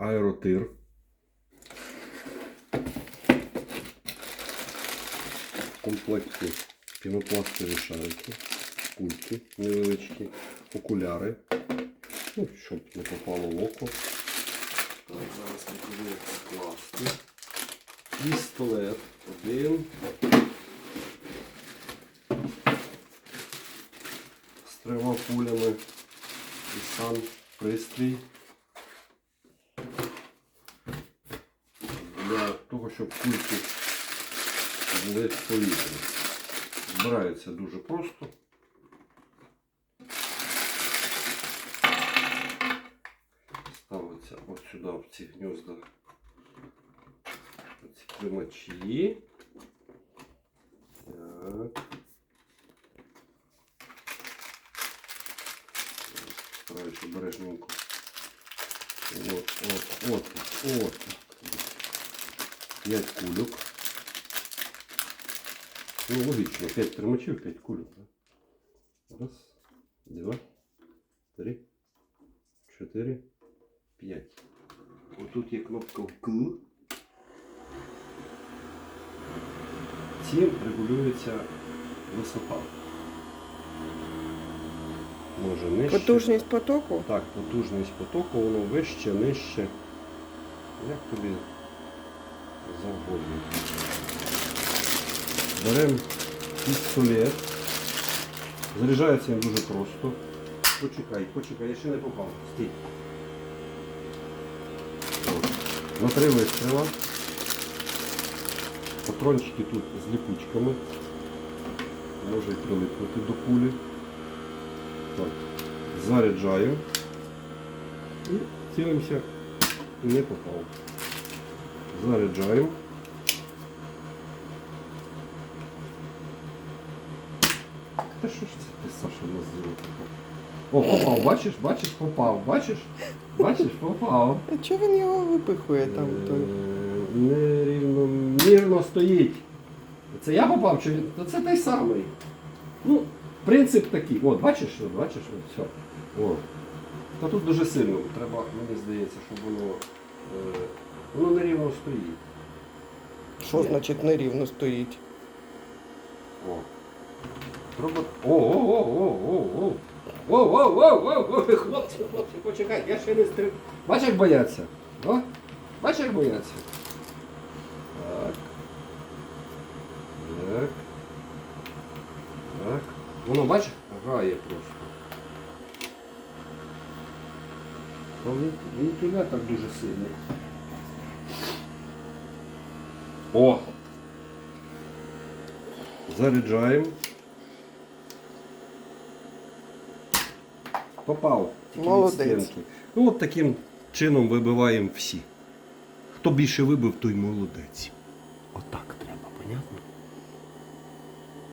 аеротир. В комплекті пінопластові шарики, кульки невеличкі, окуляри, ну, щоб не попало в око. Так, зараз покажу, як скласти. Пістолет один. З трьома пулями і сам пристрій. Для того, щоб кульки були в повітрі. Збирається дуже просто. Ставиться от сюди в ці гнізда ці тримачі. Так. Стараюсь обережненько. От, от, от, от. П'ять кульок. Ну, логічно, п'ять тримачів, п'ять кульок. Да? Раз, два, три, чотири, п'ять. Отут є кнопка «К». Цим регулюється висота. Може нижче. Потужність потоку? Так, потужність потоку, воно вище, нижче. Як тобі завгодно. Беремо пістолет. Заряджається він дуже просто. Почекай, почекай, я ще не попав. Стій. На три вистріла. Патрончики тут з ліпучками. Може прилипнути до кулі. Так. Заряджаю. І цілимося не попав. Заряджаю. Та що ж це ти, Саша, у нас зробив? О, попав, бачиш, бачиш, попав, бачиш? Бачиш, попав. А чого він його випихує там? той? Е, Нерівномірно стоїть. Це я попав, чи він? Та це той самий. Ну, принцип такий. От, бачиш, от, бачиш, от, все. О. Та тут дуже сильно. Треба, мені здається, щоб воно. Воно нерівно стоїть. Що значить нерівно стоїть? О. Треба. О, о, о, о, о, о. О, о, о, о, о, хлопці, хлопці, почекай, я ще не стрив. Бачиш, як бояться? О? Бачиш, як бояться? Так. Так. Так. Воно, бачиш, грає просто. То вентилятор дуже сильний. О! Заряджаємо. Попав. Тільки від Молодець. стінки. Ну от таким чином вибиваємо всі. Хто більше вибив, той молодець. Отак треба, понятно?